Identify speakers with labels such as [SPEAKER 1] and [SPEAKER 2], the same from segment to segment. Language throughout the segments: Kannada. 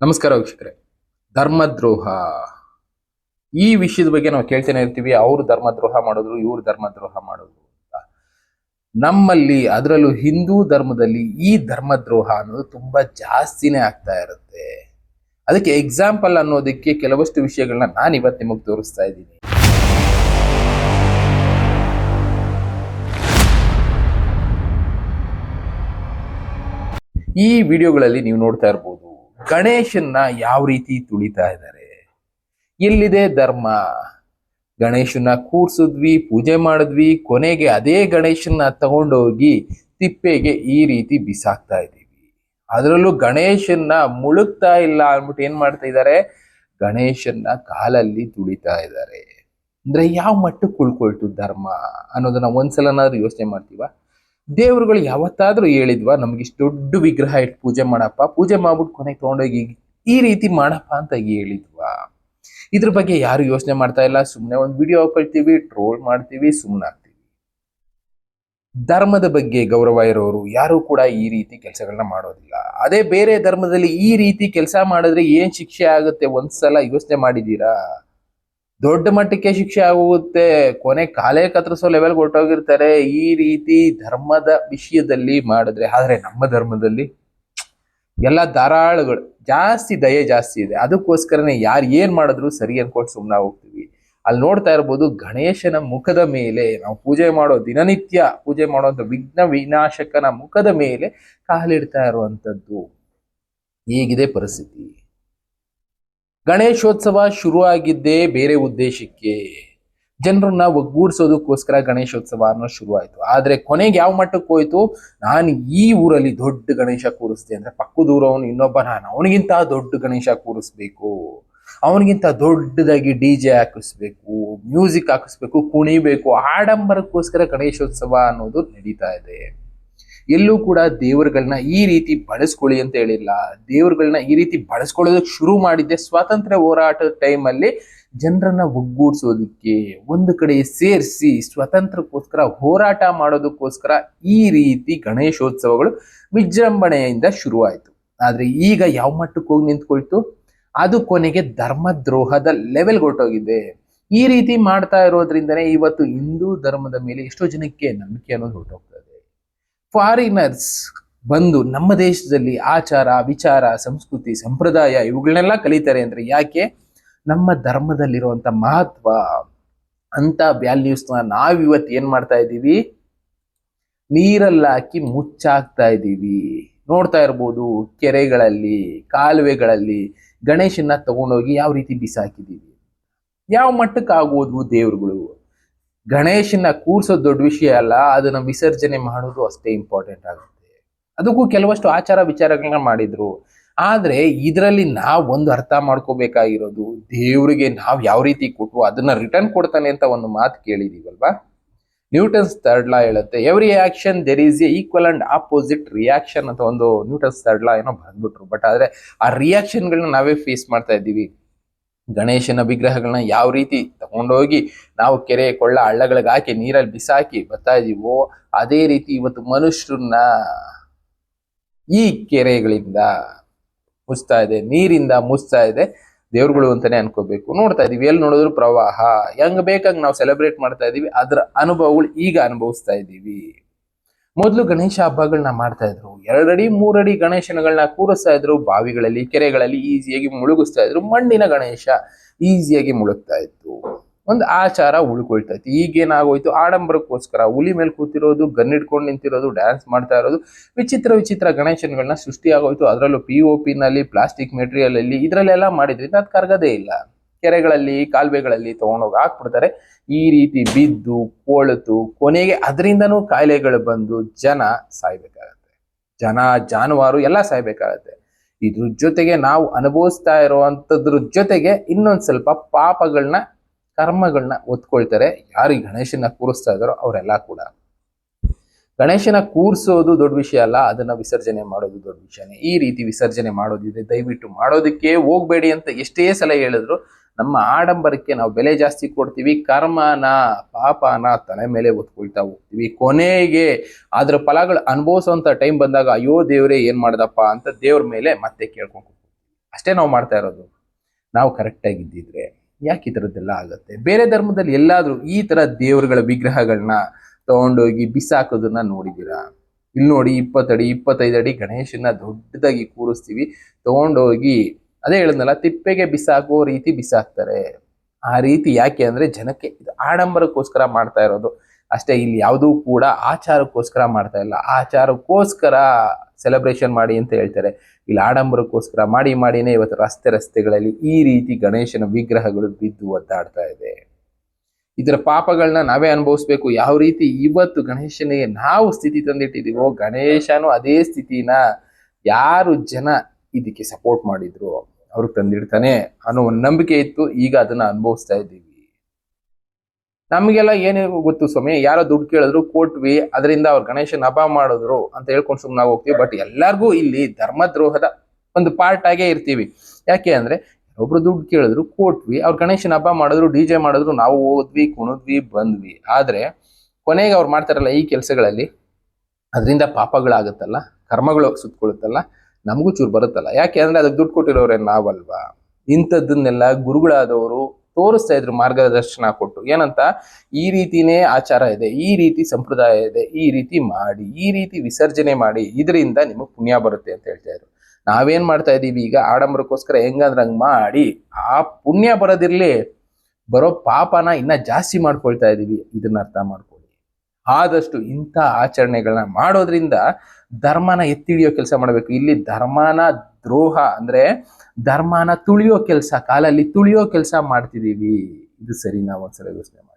[SPEAKER 1] ನಮಸ್ಕಾರ ವೀಕ್ಷಕರೇ. ಧರ್ಮದ್ರೋಹ. ಈ ವಿಷಯದ ಬಗ್ಗೆ ನಾವು ಕೇಳ್ತಾನೆ ಇರ್ತೀವಿ, ಅವರು ಧರ್ಮದ್ರೋಹ ಮಾಡಿದ್ರು, ಇವರು ಧರ್ಮದ್ರೋಹ ಮಾಡಿದ್ರು ಅಂತ. ನಮ್ಮಲ್ಲಿ, ಅದರಲ್ಲೂ ಹಿಂದೂ ಧರ್ಮದಲ್ಲಿ ಈ ಧರ್ಮದ್ರೋಹ ಅನ್ನೋದು ತುಂಬಾ ಜಾಸ್ತಿನೇ ಆಗ್ತಾ ಇರುತ್ತೆ. ಅದಕ್ಕೆ ಎಕ್ಸಾಂಪಲ್ ಅನ್ನೋದಕ್ಕೆ ಕೆಲವಷ್ಟು ವಿಷಯಗಳನ್ನ ನಾನು ಇವತ್ತು ನಿಮಗೆ ತೋರಿಸ್ತಾ ಇದ್ದೀನಿ. ಈ ವಿಡಿಯೋಗಳಲ್ಲಿ ನೀವು ನೋಡ್ತಾ ಇರ್ಬೋದು ಗಣೇಶನ್ನ ಯಾವ ರೀತಿ ತುಳಿತಾ ಇದ್ದಾರೆ? ಎಲ್ಲಿದೆ ಧರ್ಮ. ಗಣೇಶನ್ನ ಕೂರ್ಸಿದ್ವಿ, ಪೂಜೆ ಮಾಡಿದ್ವಿ, ಕೊನೆಗೆ ಅದೇ ಗಣೇಶನ್ನ ತಗೊಂಡೋಗಿ ತಿಪ್ಪೆಗೆ ಈ ರೀತಿ ಬಿಸಾಕ್ತಾ ಇದ್ದೀವಿ. ಅದರಲ್ಲೂ ಗಣೇಶನ್ನ ಮುಳುಗ್ತಾ ಇಲ್ಲ ಅಂದ್ಬಿಟ್ಟು ಏನ್ ಮಾಡ್ತಾ ಇದ್ದಾರೆ? ಗಣೇಶನ್ನ ಕಾಲಲ್ಲಿ ತುಳಿತಾ ಇದ್ದಾರೆ. ಅಂದ್ರೆ ಯಾವ ಮಟ್ಟಕ್ಕೆ ಉಳ್ಕೊಳ್ತು ಧರ್ಮ ಅನ್ನೋದನ್ನ ಒಂದ್ಸಲನಾದ್ರೂ ಯೋಚನೆ ಮಾಡ್ತೀವ? ದೇವರುಗಳು ಯಾವತ್ತಾದ್ರೂ ಹೇಳಿದ್ವಾ, ನಮ್ಗೆ ಇಷ್ಟು ದೊಡ್ಡ ವಿಗ್ರಹ ಇಟ್ಟು ಪೂಜೆ ಮಾಡಪ್ಪ, ಪೂಜೆ ಮಾಡ್ಬಿಟ್ಟು ಕೊನೆಗೆ ತಗೊಂಡೋಗಿ ಈ ರೀತಿ ಮಾಡಪ್ಪ ಅಂತ ಹೇಳಿದ್ವಾ. ಇದ್ರ ಬಗ್ಗೆ ಯಾರು ಯೋಚನೆ ಮಾಡ್ತಾ ಇಲ್ಲ ಸುಮ್ಮನೆ ಒಂದು ವಿಡಿಯೋ ಹಾಕೊಳ್ತೀವಿ ಟ್ರೋಲ್ ಮಾಡ್ತೀವಿ ಸುಮ್ಮನೆ ಆಗ್ತೀವಿ. ಧರ್ಮದ ಬಗ್ಗೆ ಗೌರವ ಇರೋರು ಯಾರು ಕೂಡ ಈ ರೀತಿ ಕೆಲಸಗಳನ್ನ ಮಾಡೋದಿಲ್ಲ. ಅದೇ ಬೇರೆ ಧರ್ಮದಲ್ಲಿ ಈ ರೀತಿ ಕೆಲಸ ಮಾಡಿದ್ರೆ ಏನ್ ಶಿಕ್ಷೆ ಆಗುತ್ತೆ ಒಂದ್ಸಲ ಯೋಚನೆ ಮಾಡಿದೀರಾ ದೊಡ್ಡ ಮಟ್ಟಕ್ಕೆ ಶಿಕ್ಷೆ ಆಗುತ್ತೆ ಕೊನೆ ಕಾಲೇ ಕತ್ತರಿಸೋ ಲೆವೆಲ್ ಹೊರಟೋಗಿರ್ತಾರೆ ಈ ರೀತಿ ಧರ್ಮದ ವಿಷಯದಲ್ಲಿ ಮಾಡಿದ್ರೆ, ಆದರೆ ನಮ್ಮ ಧರ್ಮದಲ್ಲಿ ಎಲ್ಲ ಧಾರಾಳುಗಳು, ಜಾಸ್ತಿ ದಯೆ ಜಾಸ್ತಿ ಇದೆ. ಅದಕ್ಕೋಸ್ಕರನೇ ಯಾರು ಏನು ಮಾಡಿದ್ರು ಸರಿ ಅನ್ಕೊಂಡು ಸುಮ್ಮನೆ ಹೋಗ್ತೀವಿ. ಅಲ್ಲಿ ನೋಡ್ತಾ ಇರ್ಬೋದು ಗಣೇಶನ ಮುಖದ ಮೇಲೆ, ನಾವು ಪೂಜೆ ಮಾಡೋ ದಿನನಿತ್ಯ ಪೂಜೆ ಮಾಡುವಂಥ ವಿಘ್ನ ವಿನಾಶಕನ ಮುಖದ ಮೇಲೆ ಕಾಲಿಡ್ತಾ ಇರುವಂಥದ್ದು. ಹೇಗಿದೆ ಪರಿಸ್ಥಿತಿ? ಗಣೇಶೋತ್ಸವ ಶುರುವಾಗಿದ್ದೇ ಬೇರೆ ಉದ್ದೇಶಕ್ಕೆ. ಜನರನ್ನ ಒಗ್ಗೂಡಿಸೋದಕ್ಕೋಸ್ಕರ ಗಣೇಶೋತ್ಸವ ಅನ್ನೋ ಶುರುವಾಯಿತು. ಆದರೆ ಕೊನೆಗೆ ಯಾವ ಮಟ್ಟಕ್ಕೆ ಹೋಯ್ತು? ನಾನು ಈ ಊರಲ್ಲಿ ದೊಡ್ಡ ಗಣೇಶ ಕೂರಿಸ್ದೆ ಅಂದ್ರೆ ಪಕ್ಕದೂರವನು ಇನ್ನೊಬ್ಬ ನಾನು. ಅವನಿಗಿಂತ ದೊಡ್ಡ ಗಣೇಶ ಕೂರಿಸ್ಬೇಕು. ಅವನಿಗಿಂತ ದೊಡ್ಡದಾಗಿ ಡಿ ಜೆ ಹಾಕಿಸ್ಬೇಕು, ಮ್ಯೂಸಿಕ್ ಹಾಕಿಸ್ಬೇಕು, ಕುಣಿಬೇಕು. ಆಡಂಬರಕ್ಕೋಸ್ಕರ ಗಣೇಶೋತ್ಸವ ಅನ್ನೋದು ನಡೀತಾ ಇದೆ. ಎಲ್ಲೂ ಕೂಡ ದೇವರುಗಳನ್ನ ಈ ರೀತಿ ಬಳಸ್ಕೊಳ್ಳಿ ಅಂತ ಹೇಳಿಲ್ಲ. ದೇವರುಗಳನ್ನ ಈ ರೀತಿ ಬಳಸ್ಕೊಳ್ಳೋದಕ್ಕೆ ಶುರು ಮಾಡಿದ್ದೆ ಸ್ವಾತಂತ್ರ್ಯ ಹೋರಾಟದ ಟೈಮಲ್ಲಿ ಜನರನ್ನ ಒಗ್ಗೂಡಿಸೋದಕ್ಕೆ, ಒಂದು ಕಡೆ ಸೇರಿಸಿ ಸ್ವಾತಂತ್ರ್ಯಕ್ಕೋಸ್ಕರ ಹೋರಾಟ ಮಾಡೋದಕ್ಕೋಸ್ಕರ ಈ ರೀತಿ ಗಣೇಶೋತ್ಸವಗಳು ವಿಜೃಂಭಣೆಯಿಂದ ಶುರುವಾಯಿತು. ಆದರೆ ಈಗ ಯಾವ ಮಟ್ಟಕ್ಕೆ ಹೋಗಿ ನಿಂತ್ಕೊಳ್ತು? ಅದು ಕೊನೆಗೆ ಧರ್ಮದ್ರೋಹದ ಲೆವೆಲ್ ಹೊರಟೋಗಿದೆ. ಈ ರೀತಿ ಮಾಡ್ತಾ ಇರೋದ್ರಿಂದನೇ ಇವತ್ತು ಹಿಂದೂ ಧರ್ಮದ ಮೇಲೆ ಎಷ್ಟೋ ಜನಕ್ಕೆ ನಂಬಿಕೆ ಅನ್ನೋದು ಹೊರಟೋಗ್ತದೆ. ಫಾರಿನರ್ಸ್ ಬಂದು ನಮ್ಮ ದೇಶದಲ್ಲಿ ಆಚಾರ, ವಿಚಾರ, ಸಂಸ್ಕೃತಿ, ಸಂಪ್ರದಾಯ ಇವುಗಳನ್ನೆಲ್ಲ ಕಲಿತಾರೆ ಅಂದ್ರೆ ಯಾಕೆ? ನಮ್ಮ ಧರ್ಮದಲ್ಲಿರುವಂತ ಮಹತ್ವ ಅಂತ ವ್ಯಾಲ್ಯೂಸ್ನ ನಾವಿವತ್ತು ಏನ್ ಮಾಡ್ತಾ ಇದ್ದೀವಿ? ನೀರಲ್ಲಿ ಹಾಕಿ ಮುಚ್ಚಾಕ್ತಾ ಇದ್ದೀವಿ. ನೋಡ್ತಾ ಇರ್ಬೋದು ಕೆರೆಗಳಲ್ಲಿ, ಕಾಲುವೆಗಳಲ್ಲಿ ಗಣೇಶನ್ನ ತಗೊಂಡೋಗಿ ಯಾವ ರೀತಿ ಬಿಸಾಕಿದ್ದೀವಿ? ಯಾವ ಮಟ್ಟಕ್ಕೆ ಆಗೋದ್ವು ದೇವ್ರುಗಳು? ಗಣೇಶನ ಕೂರ್ಸೋದು ದೊಡ್ಡ ವಿಷಯ ಅಲ್ಲ, ಅದನ್ನ ವಿಸರ್ಜನೆ ಮಾಡೋದು ಅಷ್ಟೇ ಇಂಪಾರ್ಟೆಂಟ್ ಆಗುತ್ತೆ. ಅದಕ್ಕೂ ಕೆಲವಷ್ಟು ಆಚಾರ ವಿಚಾರಗಳನ್ನ ಮಾಡಿದ್ರು. ಆದ್ರೆ ಇದರಲ್ಲಿ ನಾವು ಒಂದು ಅರ್ಥ ಮಾಡ್ಕೋಬೇಕಾಗಿರೋದು, ದೇವರಿಗೆ ನಾವು ಯಾವ ರೀತಿ ಕೊಟ್ಟು ಅದನ್ನ ರಿಟರ್ನ್ ಕೊಡ್ತಾನೆ ಅಂತ ಒಂದು ಮಾತು ಕೇಳಿದೀವಲ್ವಾ? ನ್ಯೂಟನ್ಸ್ ಥರ್ಡ್ ಲಾ ಹೇಳುತ್ತೆ every action there is a equal and opposite reaction ಅಂತ ಒಂದು ನ್ಯೂಟನ್ಸ್ ಥರ್ಡ್ ಲಾ ಏನೋ ಬಂದ್ಬಿಟ್ರು ಬಟ್ ಆದ್ರೆ ಆ ರಿಯಾಕ್ಷನ್ಗಳನ್ನ ನಾವೇ ಫೇಸ್ ಮಾಡ್ತಾ ಇದ್ದೀವಿ. ಗಣೇಶನ ವಿಗ್ರಹಗಳನ್ನ ಯಾವ ರೀತಿ ತಗೊಂಡೋಗಿ ನಾವು ಕೆರೆ ಕೊಳ್ಳ ಹಳ್ಳಗಳಿಗೆ ಹಾಕಿ, ನೀರಲ್ಲಿ ಬಿಸಾಕಿ ಬರ್ತಾ ಇದೀವೋ ಅದೇ ರೀತಿ ಇವತ್ತು ಮನುಷ್ಯರನ್ನ ಈ ಕೆರೆಗಳಿಂದ ಮುಚ್ತಾ ಇದೆ ನೀರಿಂದ ಮುಚ್ತಾ ಇದೆ ದೇವ್ರುಗಳು ಅಂತಾನೆ ಅನ್ಕೋಬೇಕು. ನೋಡ್ತಾ ಇದೀವಿ, ಎಲ್ಲಿ ನೋಡಿದ್ರು ಪ್ರವಾಹ. ಹೆಂಗ್ ಬೇಕಂಗ್ ನಾವು ಸೆಲೆಬ್ರೇಟ್ ಮಾಡ್ತಾ ಇದೀವಿ. ಅದ್ರ ಅನುಭವಗಳು ಈಗ ಅನುಭವಿಸ್ತಾ ಇದ್ದೀವಿ ಮೊದಲು ಗಣೇಶ ಹಬ್ಬಗಳನ್ನ ಮಾಡ್ತಾ ಇದ್ರು. ಎರಡಡಿ, ಮೂರಡಿ ಗಣೇಶನಗಳನ್ನ ಕೂರಿಸ್ತಾ ಇದ್ರು, ಬಾವಿಗಳಲ್ಲಿ, ಕೆರೆಗಳಲ್ಲಿ ಈಸಿಯಾಗಿ ಮುಳುಗಿಸ್ತಾ ಇದ್ರು, ಮಣ್ಣಿನ ಗಣೇಶ ಈಸಿಯಾಗಿ ಮುಳುಗ್ತಾ ಇತ್ತು. ಒಂದು ಆಚಾರ ಉಳ್ಕೊಳ್ತಾ ಇತ್ತು. ಈಗೇನಾಗೋಯ್ತು? ಆಡಂಬರಕ್ಕೋಸ್ಕರ ಹುಲಿ ಮೇಲೆ ಕೂತಿರೋದು, ಗನ್ ಇಟ್ಕೊಂಡು ನಿಂತಿರೋದು, ಡ್ಯಾನ್ಸ್ ಮಾಡ್ತಾ ಇರೋದು, ವಿಚಿತ್ರ ವಿಚಿತ್ರ ಗಣೇಶನ್ಗಳನ್ನ ಸೃಷ್ಟಿ ಆಗೋಯ್ತು ಅದರಲ್ಲೂ ಪಿ ಒ ಪಿನಲ್ಲಿ ಪ್ಲಾಸ್ಟಿಕ್ ಮೆಟೀರಿಯಲ್ ಅಲ್ಲಿ ಇದ್ರಲ್ಲೆಲ್ಲ ಮಾಡಿದ್ರಿಂದ ಅದು ಕರಗದೇ ಇಲ್ಲ. ಕೆರೆಗಳಲ್ಲಿ, ಕಾಲುವೆಗಳಲ್ಲಿ ತಗೊಂಡೋಗಿ ಹಾಕ್ಬಿಡ್ತಾರೆ. ಈ ರೀತಿ ಬಿದ್ದು, ಕೊಳೆತು, ಕೊನೆಗೆ ಅದರಿಂದನೂ ಕಾಯಿಲೆಗಳು ಬಂದು ಜನ ಸಾಯ್ಬೇಕಾಗತ್ತೆ. ಜನ, ಜಾನುವಾರು ಎಲ್ಲ ಸಾಯ್ಬೇಕಾಗತ್ತೆ. ಇದ್ರ ಜೊತೆಗೆ ನಾವು ಅನುಭವಿಸ್ತಾ ಇರುವಂತದ್ರ ಜೊತೆಗೆ ಇನ್ನೊಂದು ಸ್ವಲ್ಪ ಪಾಪಗಳನ್ನ ಕರ್ಮಗಳನ್ನ ಒತ್ಕೊಳ್ತಾರೆ. ಯಾರು ಈ ಗಣೇಶನ ಕೂರಿಸ್ತಾ ಇದಾರೋ ಅವರೆಲ್ಲ ಕೂಡ. ಗಣೇಶನ ಕೂರ್ಸೋದು ದೊಡ್ಡ ವಿಷಯ ಅಲ್ಲ, ಅದನ್ನ ವಿಸರ್ಜನೆ ಮಾಡೋದು ದೊಡ್ಡ ವಿಷಯನೇ. ಈ ರೀತಿ ವಿಸರ್ಜನೆ ಮಾಡೋದಿದೆ, ದಯವಿಟ್ಟು ಮಾಡೋದಕ್ಕೆ ಹೋಗ್ಬೇಡಿ ಅಂತ ಎಷ್ಟೇ ಸಲ ಹೇಳಿದ್ರು ನಮ್ಮ ಆಡಂಬರಕ್ಕೆ ನಾವು ಬೆಲೆ ಜಾಸ್ತಿ ಕೊಡ್ತೀವಿ, ಕರ್ಮನ ಪಾಪನ ತಲೆ ಮೇಲೆ ಒತ್ಕೊಳ್ತಾ ಹೋಗ್ತೀವಿ. ಕೊನೆಗೆ ಅದ್ರ ಫಲಗಳು ಅನುಭವಿಸುವಂತ ಟೈಮ್ ಬಂದಾಗ, ಅಯ್ಯೋ ದೇವರೇ ಏನ್ ಮಾಡ್ದಪ್ಪ ಅಂತ ದೇವ್ರ ಮೇಲೆ ಮತ್ತೆ ಕೇಳ್ಕೊಂಡು ಅಷ್ಟೇ ನಾವು ಮಾಡ್ತಾ ಇರೋದು. ನಾವು ಕರೆಕ್ಟಾಗಿ ಇದ್ದಿದ್ರೆ ಯಾಕೆ ಈ ಥರದ್ದೆಲ್ಲ ಆಗುತ್ತೆ? ಬೇರೆ ಧರ್ಮದಲ್ಲಿ ಎಲ್ಲಾದರೂ ಈ ಥರ ದೇವರುಗಳ ವಿಗ್ರಹಗಳನ್ನ ತಗೊಂಡೋಗಿ ಬಿಸಾಕೋದನ್ನ ನೋಡಿದ್ದೀರಾ? ಇಲ್ಲಿ ನೋಡಿ ಇಪ್ಪತ್ತಡಿ ಇಪ್ಪತ್ತೈದು ಅಡಿ ಗಣೇಶನ ದೊಡ್ಡದಾಗಿ ಕೂರಿಸ್ತೀವಿ, ತಗೊಂಡೋಗಿ ಅದೇ ಹೇಳಿದ್ನಲ್ಲ, ತಿಪ್ಪೆಗೆ ಬಿಸಾಕೋ ರೀತಿ ಬಿಸಾಕ್ತಾರೆ. ಆ ರೀತಿ ಯಾಕೆ ಅಂದ್ರೆ ಜನಕ್ಕೆ ಇದು ಆಡಂಬರಕ್ಕೋಸ್ಕರ ಮಾಡ್ತಾ ಇರೋದು. ಅಷ್ಟೇ ಇಲ್ಲಿ ಯಾವುದೂ ಕೂಡ ಆಚಾರಕ್ಕೋಸ್ಕರ ಮಾಡ್ತಾ ಇಲ್ಲ. ಆಚಾರಕ್ಕೋಸ್ಕರ ಸೆಲೆಬ್ರೇಷನ್ ಮಾಡಿ ಅಂತ ಹೇಳ್ತಾರೆ. ಇಲ್ಲಿ ಆಡಂಬರಕ್ಕೋಸ್ಕರ ಮಾಡಿ ಮಾಡಿನೇ ಇವತ್ತು ರಸ್ತೆ ರಸ್ತೆಗಳಲ್ಲಿ ಈ ರೀತಿ ಗಣೇಶನ ವಿಗ್ರಹಗಳು ಬಿದ್ದು ಒದ್ದಾಡ್ತಾ ಇದೆ. ಇದರ ಪಾಪಗಳನ್ನ ನಾವೇ ಅನುಭವಿಸ್ಬೇಕು. ಯಾವ ರೀತಿ ಇವತ್ತು ಗಣೇಶನಿಗೆ ನಾವು ಸ್ಥಿತಿ ತಂದಿಟ್ಟಿದೀವೋ, ಗಣೇಶನು ಅದೇ ಸ್ಥಿತಿನ ಯಾರು ಜನ ಇದಕ್ಕೆ ಸಪೋರ್ಟ್ ಮಾಡಿದ್ರು. ಅವ್ರಿಗೆ ತಂದಿಡ್ತಾನೆ ಅನ್ನೋ ಒಂದು ನಂಬಿಕೆ ಇತ್ತು. ಈಗ ಅದನ್ನ ಅನುಭವಿಸ್ತಾ ಇದ್ದೀವಿ. ನಮಗೆಲ್ಲ ಏನೇ ಗೊತ್ತು ಸ್ವಾಮಿ, ಯಾರೋ ದುಡ್ಡು ಕೇಳಿದ್ರು ಕೊಟ್ವಿ ಅದರಿಂದ ಅವ್ರು ಗಣೇಶನ ಹಬ್ಬ ಮಾಡಿದ್ರು ಅಂತ ಹೇಳ್ಕೊಂಡು ಸುಮ್ಮನೆ ಹೋಗ್ತೀವಿ ಬಟ್ ಎಲ್ಲರಿಗೂ ಇಲ್ಲಿ ಧರ್ಮದ್ರೋಹದ ಒಂದು ಪಾರ್ಟ್ ಆಗೇ ಇರ್ತೀವಿ. ಯಾಕೆ ಅಂದ್ರೆ ಒಬ್ರು ದುಡ್ಡು ಕೇಳಿದ್ರು ಕೊಟ್ವಿ ಅವ್ರು ಗಣೇಶನ ಹಬ್ಬ ಮಾಡಿದ್ರು, ಡಿ ಜೆ ಮಾಡಿದ್ರು, ನಾವು ಹೋದ್ವಿ ಕುಣಿದ್ವಿ, ಬಂದ್ವಿ. ಆದ್ರೆ ಕೊನೆಗೆ ಅವ್ರು ಮಾಡ್ತಾರಲ್ಲ ಈ ಕೆಲಸಗಳಲ್ಲಿ, ಅದರಿಂದ ಪಾಪಗಳಾಗುತ್ತಲ್ಲ, ಕರ್ಮಗಳು ಸುತ್ಕೊಳ್ಳುತ್ತಲ್ಲ ನಮಗೂ ಚೂರು ಬರುತ್ತಲ್ಲ. ಯಾಕೆ ಅಂದರೆ ಅದಕ್ಕೆ ದುಡ್ಡು ಕೊಟ್ಟಿರೋರೇನು ನಾವಲ್ವಾ? ಇಂಥದ್ದನ್ನೆಲ್ಲ ಗುರುಗಳಾದವರು ತೋರಿಸ್ತಾ ಇದ್ರು ಮಾರ್ಗದರ್ಶನ ಕೊಟ್ಟು. ಏನಂತ? ಈ ರೀತಿನೇ ಆಚಾರ ಇದೆ, ಈ ರೀತಿ ಸಂಪ್ರದಾಯ ಇದೆ, ಈ ರೀತಿ ಮಾಡಿ, ಈ ರೀತಿ ವಿಸರ್ಜನೆ ಮಾಡಿ, ಇದರಿಂದ ನಿಮಗೆ ಪುಣ್ಯ ಬರುತ್ತೆ ಅಂತ ಹೇಳ್ತಾ ಇದ್ರು. ನಾವೇನ್ ಮಾಡ್ತಾ ಇದ್ದೀವಿ ಈಗ? ಆಡಂಬರಕ್ಕೋಸ್ಕರ ಹೆಂಗಂದ್ರೆ ಹಂಗೆ ಮಾಡಿ, ಆ ಪುಣ್ಯ ಬರೋದಿರ್ಲಿ, ಬರೋ ಪಾಪನ ಇನ್ನ ಜಾಸ್ತಿ ಮಾಡ್ಕೊಳ್ತಾ ಇದ್ದೀವಿ. ಇದನ್ನ ಅರ್ಥ ಮಾಡ್ಕೊಳ್ಳಿ. ಆದಷ್ಟು ಇಂಥ ಆಚರಣೆಗಳನ್ನ ಮಾಡೋದ್ರಿಂದ ಧರ್ಮನ ಎತ್ತಿಡಿಯೋ ಕೆಲಸ ಮಾಡಬೇಕು. ಇಲ್ಲಿ ಧರ್ಮನ ದ್ರೋಹ ಅಂದ್ರೆ ಧರ್ಮನ ತುಳಿಯೋ ಕೆಲಸ, ಕಾಲಲ್ಲಿ ತುಳಿಯೋ ಕೆಲಸ ಮಾಡ್ತಿದ್ದೀವಿ. ಇದು ಸರಿ, ನಾವು ಒಂದ್ಸಲ ಯೋಚನೆ ಮಾಡಿ.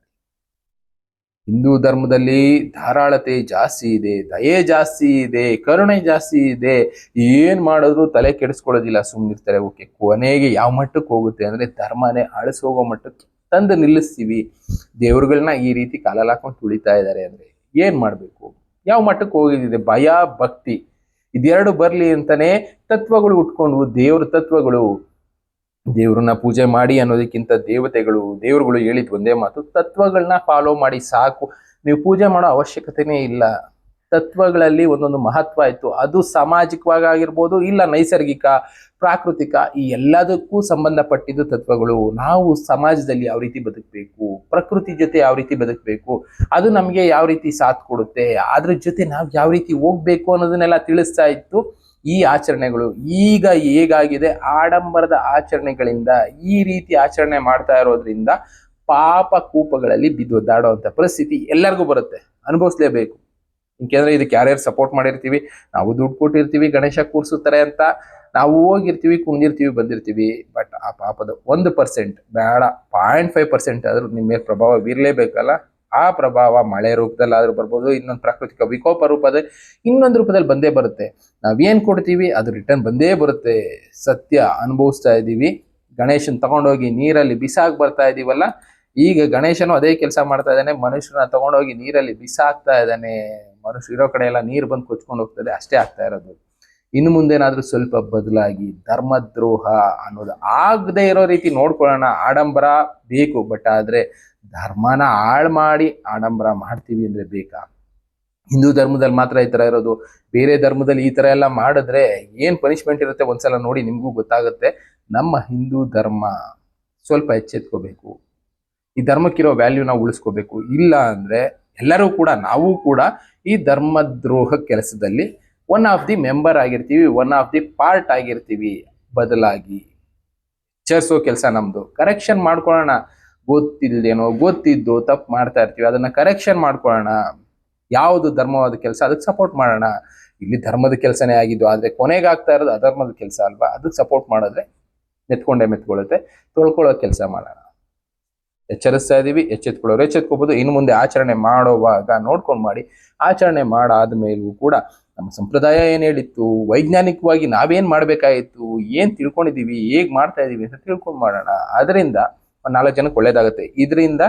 [SPEAKER 1] ಹಿಂದೂ ಧರ್ಮದಲ್ಲಿ ಧಾರಾಳತೆ ಜಾಸ್ತಿ ಇದೆ, ದಯೆ ಜಾಸ್ತಿ ಇದೆ, ಕರುಣೆ ಜಾಸ್ತಿ ಇದೆ. ಏನ್ ಮಾಡಿದ್ರು ತಲೆ ಕೆಡಿಸ್ಕೊಳ್ಳೋದಿಲ್ಲ. ಸುಮ್ಮನಿರ್ತಾರೆ ಓಕೆ, ಕೊನೆಗೆ ಯಾವ ಮಟ್ಟಕ್ಕೆ ಹೋಗುತ್ತೆ ಅಂದ್ರೆ ಧರ್ಮನೇ ಅಳಿಸೋಗೋ ಮಟ್ಟಕ್ಕೆ ತಂದು ನಿಲ್ಲಿಸ್ತೀವಿ. ದೇವ್ರುಗಳನ್ನ ಈ ರೀತಿ ಕಾಲಲ್ಲಿ ಹಾಕೊಂಡು ತುಳಿತಾ ಇದ್ದಾರೆ ಅಂದ್ರೆ ಏನ್ ಮಾಡ್ಬೇಕು? ಯಾವ ಮಟ್ಟಕ್ಕೆ ಹೋಗಿದ್ದಿದೆ? ಭಯ, ಭಕ್ತಿ. ಇದೆರಡು ಬರಲಿ ಅಂತಾನೆ ತತ್ವಗಳು ಉಟ್ಕೊಂಡು ದೇವ್ರ ತತ್ವಗಳು. ದೇವ್ರನ್ನ ಪೂಜೆ ಮಾಡಿ ಅನ್ನೋದಕ್ಕಿಂತ ದೇವತೆಗಳು, ದೇವರುಗಳು ಹೇಳಿದ್ ಒಂದೇ ಮಾತು ತತ್ವಗಳನ್ನ ಫಾಲೋ ಮಾಡಿ ಸಾಕು. ನೀವು ಪೂಜೆ ಮಾಡೋ ಅವಶ್ಯಕತೆನೇ ಇಲ್ಲ. ತತ್ವಗಳಲ್ಲಿ ಒಂದೊಂದು ಮಹತ್ವ ಇತ್ತು. ಅದು ಸಾಮಾಜಿಕವಾಗಿ ಆಗಿರ್ಬೋದು ಇಲ್ಲ ನೈಸರ್ಗಿಕ, ಪ್ರಾಕೃತಿಕ, ಈ ಎಲ್ಲದಕ್ಕೂ ಸಂಬಂಧಪಟ್ಟಿದ್ದು ತತ್ವಗಳು. ನಾವು ಸಮಾಜದಲ್ಲಿ ಯಾವ ರೀತಿ ಬದುಕಬೇಕು, ಪ್ರಕೃತಿ ಜೊತೆ ಯಾವ ರೀತಿ ಬದುಕಬೇಕು, ಅದು ನಮಗೆ ಯಾವ ರೀತಿ ಸಾಥ್ ಕೊಡುತ್ತೆ, ಅದ್ರ ಜೊತೆ ನಾವು ಯಾವ ರೀತಿ ಹೋಗ್ಬೇಕು ಅನ್ನೋದನ್ನೆಲ್ಲ ತಿಳಿಸ್ತಾ ಇತ್ತು ಈ ಆಚರಣೆಗಳು. ಈಗ ಹೇಗಾಗಿದೆ? ಆಡಂಬರದ ಆಚರಣೆಗಳಿಂದ, ಈ ರೀತಿ ಆಚರಣೆ ಮಾಡ್ತಾ ಇರೋದ್ರಿಂದ ಪಾಪ ಕೂಪಗಳಲ್ಲಿ ಬಿದ್ದು ಒದ್ದಾಡುವಂಥ ಪರಿಸ್ಥಿತಿ ಎಲ್ಲರಿಗೂ ಬರುತ್ತೆ. ಅನುಭವಿಸ್ಲೇಬೇಕು. ಯಾಕೆಂದ್ರೆ ಇದಕ್ಕೆ ಯಾರ್ಯಾರು ಸಪೋರ್ಟ್ ಮಾಡಿರ್ತೀವಿ, ನಾವು ದುಡ್ಡು ಕೊಟ್ಟಿರ್ತೀವಿ, ಗಣೇಶ ಕೂರಿಸುತ್ತಾರೆ ಅಂತ ನಾವು ಹೋಗಿರ್ತೀವಿ, ಕುಂದಿರ್ತೀವಿ, ಬಂದಿರ್ತೀವಿ. ಬಟ್ ಆ ಪಾಪದ ಒಂದು ಪರ್ಸೆಂಟ್ ಬೇಡ ಪಾಯಿಂಟ್ ಫೈವ್ ಪರ್ಸೆಂಟ್ ಆದ್ರೂ ನಿಮ್ಮ ಮೇಲೆ ಪ್ರಭಾವ ಬೀರಲೇಬೇಕಲ್ಲ. ಆ ಪ್ರಭಾವ ಮಳೆ ರೂಪದಲ್ಲಿ ಆದ್ರೂ ಬರ್ಬೋದು, ಇನ್ನೊಂದು ಪ್ರಾಕೃತಿಕ ವಿಕೋಪ ರೂಪದ ಇನ್ನೊಂದು ರೂಪದಲ್ಲಿ ಬಂದೇ ಬರುತ್ತೆ. ನಾವೇನ್ ಕೊಡ್ತೀವಿ, ಅದು ರಿಟರ್ನ್ ಬಂದೇ ಬರುತ್ತೆ. ಸತ್ಯ ಅನುಭವಿಸ್ತಾ ಇದ್ದೀವಿ. ಗಣೇಶನ್ ತಗೊಂಡೋಗಿ ನೀರಲ್ಲಿ ಬಿಸಾಕ್ ಬರ್ತಾ ಇದೀವಲ್ಲ, ಈಗ ಗಣೇಶನು ಅದೇ ಕೆಲಸ ಮಾಡ್ತಾ ಇದ್ದಾನೆ, ಮನುಷ್ಯನ ತಗೊಂಡೋಗಿ ನೀರಲ್ಲಿ ಬಿಸಾಕ್ತಾ ಇದ್ದಾನೆ. ಮನುಷ್ಯ ಇರೋ ಕಡೆ ಎಲ್ಲ ನೀರು ಬಂದು ಕೊಚ್ಕೊಂಡು ಹೋಗ್ತದೆ, ಅಷ್ಟೇ ಆಗ್ತಾ ಇರೋದು. ಇನ್ನು ಮುಂದೇನಾದ್ರೂ ಸ್ವಲ್ಪ ಬದಲಾಗಿ ಧರ್ಮದ್ರೋಹ ಅನ್ನೋದು ಆಗದೆ ಇರೋ ರೀತಿ ನೋಡ್ಕೊಳ್ಳೋಣ. ಆಡಂಬರ ಬೇಕು, ಬಟ್ ಆದ್ರೆ ಧರ್ಮನ ಹಾಳು ಮಾಡಿ ಆಡಂಬರ ಮಾಡ್ತೀವಿ ಅಂದ್ರೆ ಬೇಕಾ? ಹಿಂದೂ ಧರ್ಮದಲ್ಲಿ ಮಾತ್ರ ಈ ತರ ಇರೋದು. ಬೇರೆ ಧರ್ಮದಲ್ಲಿ ಈ ತರ ಎಲ್ಲ ಮಾಡಿದ್ರೆ ಏನ್ ಪನಿಷ್ಮೆಂಟ್ ಇರುತ್ತೆ ಒಂದ್ಸಲ ನೋಡಿ ನಿಮಗೂ ಗೊತ್ತಾಗುತ್ತೆ. ನಮ್ಮ ಹಿಂದೂ ಧರ್ಮ ಸ್ವಲ್ಪ ಎಚ್ಚೆತ್ಕೋಬೇಕು. ಈ ಧರ್ಮಕ್ಕಿರೋ ವ್ಯಾಲ್ಯೂನ ಉಳಿಸ್ಕೋಬೇಕು. ಇಲ್ಲ ಅಂದ್ರೆ ಎಲ್ಲರೂ ಕೂಡ, ನಾವು ಕೂಡ ಈ ಧರ್ಮದ್ರೋಹ ಕೆಲಸದಲ್ಲಿ ಒನ್ ಆಫ್ ದಿ ಮೆಂಬರ್ ಆಗಿರ್ತೀವಿ ಒನ್ ಆಫ್ ದಿ ಪಾರ್ಟ್ ಆಗಿರ್ತೀವಿ. ಬದಲಾಗಿ ಎಚ್ಚರಿಸೋ ಕೆಲಸ ನಮ್ದು. ಕರೆಕ್ಷನ್ ಮಾಡ್ಕೊಳ್ಳೋಣ. ಗೊತ್ತಿಲ್ದೇನೋ, ಗೊತ್ತಿದ್ದು, ತಪ್ಪು ಮಾಡ್ತಾ ಇರ್ತೀವಿ. ಅದನ್ನ ಕರೆಕ್ಷನ್ ಮಾಡ್ಕೊಳ್ಳೋಣ. ಯಾವುದು ಧರ್ಮವಾದ ಕೆಲಸ, ಅದಕ್ಕೆ ಸಪೋರ್ಟ್ ಮಾಡೋಣ. ಇಲ್ಲಿ ಧರ್ಮದ ಕೆಲಸನೇ ಆಗಿದ್ದು, ಆದ್ರೆ ಕೊನೆಗಾಗ್ತಾ ಇರೋದು ಅಧರ್ಮದ ಕೆಲಸ ಅಲ್ವಾ? ಅದಕ್ಕೆ ಸಪೋರ್ಟ್ ಮಾಡಿದ್ರೆ ಮೆತ್ಕೊಂಡೆ ಮೆತ್ಕೊಳ್ಳುತ್ತೆ. ತೊಳ್ಕೊಳ್ಳೋ ಕೆಲಸ ಮಾಡೋಣ. ಎಚ್ಚರಿಸ್ತಾ ಇದೀವಿ, ಎಚ್ಚೆತ್ಕೊಳ್ಳೋರು. ಎಚ್ಚೆತ್ಕೋಬಹುದು ಇನ್ನು ಮುಂದೆ ಆಚರಣೆ ಮಾಡುವಾಗ ನೋಡ್ಕೊಂಡು ಮಾಡಿ. ಆಚರಣೆ ಮಾಡಾದ ಮೇಲೂ ಕೂಡ ನಮ್ಮ ಸಂಪ್ರದಾಯ ಏನು ಹೇಳಿತ್ತು? ವೈಜ್ಞಾನಿಕವಾಗಿ ನಾವೇನು ಮಾಡಬೇಕಾಯಿತು? ಏನು ತಿಳ್ಕೊಂಡಿದ್ದೀವಿ ಹೇಗೆ ಮಾಡ್ತಾ ಇದ್ದೀವಿ ಅಂತ ತಿಳ್ಕೊಂಡು ಮಾಡೋಣ. ಅದರಿಂದ ನಾಲ್ಕು ಜನಕ್ಕೆ ಒಳ್ಳೇದಾಗುತ್ತೆ. ಇದರಿಂದ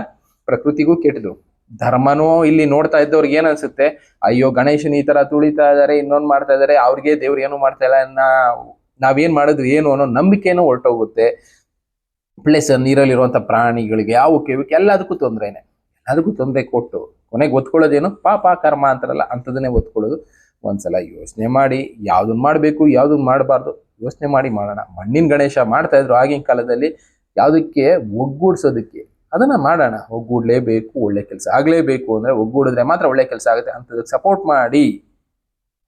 [SPEAKER 1] ಪ್ರಕೃತಿಗೂ ಕೆಟ್ಟದು. ಧರ್ಮನೂ ಇಲ್ಲಿ ನೋಡ್ತಾ ಇದ್ದವ್ರಿಗೆ ಏನು ಅನ್ಸುತ್ತೆ? ಅಯ್ಯೋ, ಗಣೇಶನ್ ಈ ತರ ತುಳಿತಾ ಇದಾರೆ, ಇನ್ನೊಂದು ಮಾಡ್ತಾ ಇದಾರೆ, ಅವ್ರಿಗೆ ದೇವ್ರು ಏನು ಮಾಡ್ತಾ ಇಲ್ಲ ನಾವೇನ್ ಮಾಡಿದ್ರು ಏನು ಅನ್ನೋ ನಂಬಿಕೆನೂ ಹೊರಟೋಗುತ್ತೆ. ಪ್ಲಸ್ ನೀರಲ್ಲಿರುವಂಥ ಪ್ರಾಣಿಗಳಿಗೆ ಇವಕ್ಕೆ ಎಲ್ಲದಕ್ಕೂ ತೊಂದರೆನೆ. ಎಲ್ಲದಕ್ಕೂ ತೊಂದರೆ ಕೊಟ್ಟು ಕೊನೆಗೆ ಒತ್ಕೊಳ್ಳೋದೇನು ಪಾಪ ಕರ್ಮ ಅಂತಾರಲ್ಲ ಅಂಥದನ್ನೇ ಒತ್ಕೊಳ್ಳೋದು ಒಂದ್ಸಲ ಯೋಚನೆ ಮಾಡಿ ಯಾವ್ದನ್ನ ಮಾಡಬೇಕು ಯಾವ್ದನ್ನ ಮಾಡಬಾರ್ದು ಯೋಚನೆ ಮಾಡಿ ಮಾಡೋಣ. ಮಣ್ಣಿನ ಗಣೇಶ ಮಾಡ್ತಾ ಇದ್ರು ಆಗಿನ ಕಾಲದಲ್ಲಿ ಯಾವುದಕ್ಕೆ? ಒಗ್ಗೂಡ್ಸೋದಕ್ಕೆ. ಅದನ್ನ ಮಾಡೋಣ. ಒಗ್ಗೂಡ್ಲೇಬೇಕು, ಒಳ್ಳೆ ಕೆಲಸ ಆಗಲೇಬೇಕು ಅಂದ್ರೆ ಒಗ್ಗೂಡಿದ್ರೆ ಮಾತ್ರ ಒಳ್ಳೆ ಕೆಲಸ ಆಗುತ್ತೆ ಅಂಥದಕ್ಕೆ ಸಪೋರ್ಟ್ ಮಾಡಿ.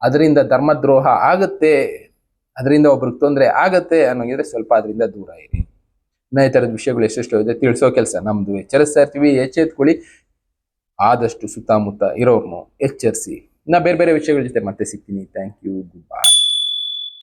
[SPEAKER 1] ಅದರಿಂದ ಧರ್ಮದ್ರೋಹ ಆಗುತ್ತೆ. ಅದರಿಂದ ಒಬ್ರಿಗೆ ತೊಂದರೆ ಆಗತ್ತೆ ಅನ್ನೋಂಗಿದ್ರೆ ಸ್ವಲ್ಪ ಅದರಿಂದ ದೂರ ಇರಿ. ಇನ್ನ ಈ ಥರದ ವಿಷಯಗಳು ಎಷ್ಟೆಷ್ಟು ಇದೆ, ತಿಳಿಸೋ ಕೆಲಸ ನಮ್ದು. ಎಚ್ಚರಿಸ್ತಾ ಇರ್ತೀವಿ, ಎಚ್ಚೆತ್ಕೊಳ್ಳಿ. ಆದಷ್ಟು ಸುತ್ತಮುತ್ತ ಇರೋರ್ನು ಎಚ್ಚರಿಸಿ. ಇನ್ನ ಬೇರೆ ಬೇರೆ ವಿಷಯಗಳ ಜೊತೆ ಮತ್ತೆ ಸಿಗ್ತೀನಿ. Thank you good bye